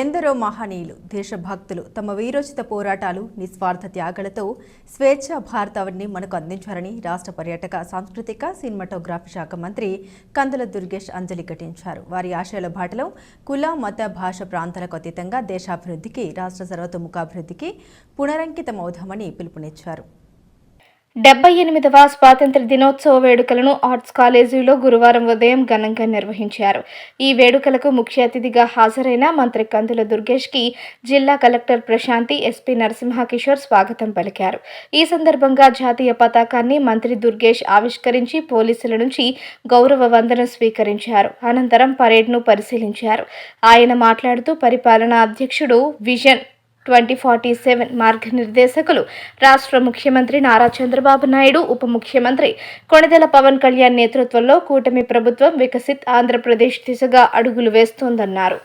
ఎందరో మహనీయులు దేశభక్తులు తమ వీరోచిత పోరాటాలు నిస్వార్థ త్యాగాలతో స్వేచ్ఛ భారతావని మనకు అందించారని రాష్ట్ర పర్యాటక సాంస్కృతిక సినిమాటోగ్రఫీ శాఖ మంత్రి కందుల దుర్గేష్ అంజలి ఘటించారు. వారి ఆశయాల బాటలో కుల మత భాష ప్రాంతాలకు అతీతంగా దేశాభివృద్ధికి రాష్ట్ర సర్వతోముఖాభివృద్ధికి పునరంకితమవుదామని పిలుపునిచ్చారు. డెబ్బై ఎనిమిదవ స్వాతంత్ర దినోత్సవ వేడుకలను ఆర్ట్స్ కాలేజీలో గురువారం ఉదయం ఘనంగా నిర్వహించారు. ఈ వేడుకలకు ముఖ్య అతిథిగా హాజరైన మంత్రి కందుల దుర్గేష్కి జిల్లా కలెక్టర్ ప్రశాంతి ఎస్పీ నరసింహకిషోర్ స్వాగతం పలికారు. ఈ సందర్భంగా జాతీయ పతాకాన్ని మంత్రి దుర్గేష్ ఆవిష్కరించి పోలీసుల నుంచి గౌరవ వందనం స్వీకరించారు. అనంతరం పరేడ్ను పరిశీలించారు. ఆయన మాట్లాడుతూ పరిపాలనా అధ్యక్షుడు విజన్ ట్వంటీ ఫార్టీ సెవెన్ మార్గనిర్దేశకులు. రాష్ట్ర ముఖ్యమంత్రి నారా చంద్రబాబు నాయుడు ఉప ముఖ్యమంత్రి కొణిదెల పవన్ కళ్యాణ్ నేతృత్వంలో కూటమి ప్రభుత్వం వికసిత్ ఆంధ్రప్రదేశ్ దిశగా అడుగులు వేస్తోందన్నారు.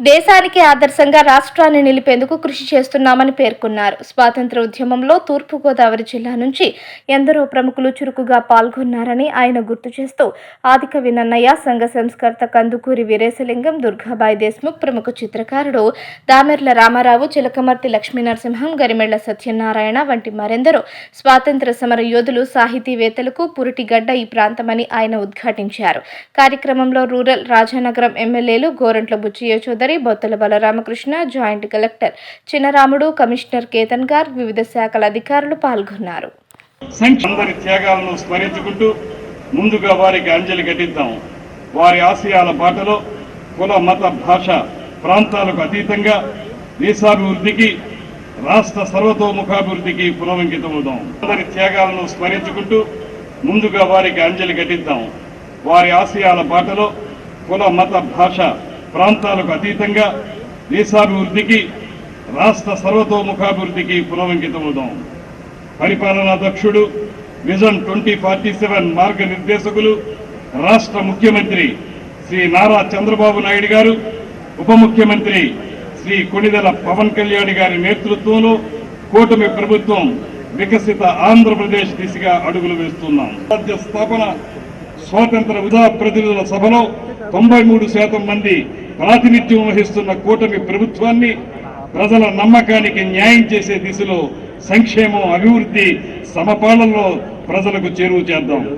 దేశానికి ఆదర్శంగా రాష్ట్రాన్ని నిలిపేందుకు కృషి చేస్తున్నామని పేర్కొన్నారు. స్వాతంత్ర ఉద్యమంలో తూర్పుగోదావరి జిల్లా నుంచి ఎందరో ప్రముఖులు చురుకుగా పాల్గొన్నారని ఆయన గుర్తు చేస్తూ ఆదికవి నన్నయ్య సంఘ సంస్కర్త కందుకూరి వీరేశలింగం దుర్గాబాయి దేశ్ముఖ్ ప్రముఖ చిత్రకారుడు దామెర్ల రామారావు చిలకమర్తి లక్ష్మీనరసింహం గరిమెళ్ళ సత్యనారాయణ వంటి మరెందరో స్వాతంత్ర సమర యోధులు సాహితీవేత్తలకు పురిటిగడ్డ ఈ ప్రాంతమని ఆయన ఉద్ఘాటించారు. కార్యక్రమంలో రూరల్ రాజానగరం ఎమ్మెల్యేలు Gorantla Butchaiah Chowdary Bottala Balaramakrishna joint collector Chinnaramudu commissioner Ketan Garg వివిధ శాఖల అధికారులు పాల్గొన్నారు. అందరి త్యాగాలను స్మరించుకుంటూ ముందుగా వారికి అంజలి ఘటిద్దాం. వారి ఆశయాల బాటలో కుల మత భాష ప్రాంతాలకు అతీతంగా దేశాభివృద్ధికి రాష్ట్ర సర్వతోముఖాభివృద్ధికి పునరంకితమవుదాం. అందరి త్యాగాలను స్మరించుకుంటూ ముందుగా వారికి అంజలి ఘటిద్దాం. వారి ఆశయాల బాటలో కుల మత భాష ప్రాంతాలకు అతీతంగా దేశాభివృద్ధికి రాష్ట్ర సర్వతోముఖాభివృద్ధికి పునరంకితమవుదాం. పరిపాలనా దక్షుడు విజన్ ట్వంటీ ఫార్టీ సెవెన్ మార్గనిర్దేశకులు రాష్ట్ర ముఖ్యమంత్రి శ్రీ నారా చంద్రబాబు నాయుడు గారు ఉప ముఖ్యమంత్రి శ్రీ కొణిదెల పవన్ కళ్యాణ్ గారి నేతృత్వంలో కూటమి ప్రభుత్వం వికసిత ఆంధ్రప్రదేశ్ దిశగా అడుగులు వేస్తున్నాం. రాజ్య స్థాపన స్వాతంత్ర ఉదా ప్రతినిధుల సభలో తొంభై మూడు శాతం మంది ప్రాతినిధ్యం వహిస్తున్న కూటమి ప్రభుత్వాన్ని ప్రజల నమ్మకానికి న్యాయం చేసే దిశలో సంక్షేమం అభివృద్ధి సమపాలనలో ప్రజలకు చేరువ చేద్దాం.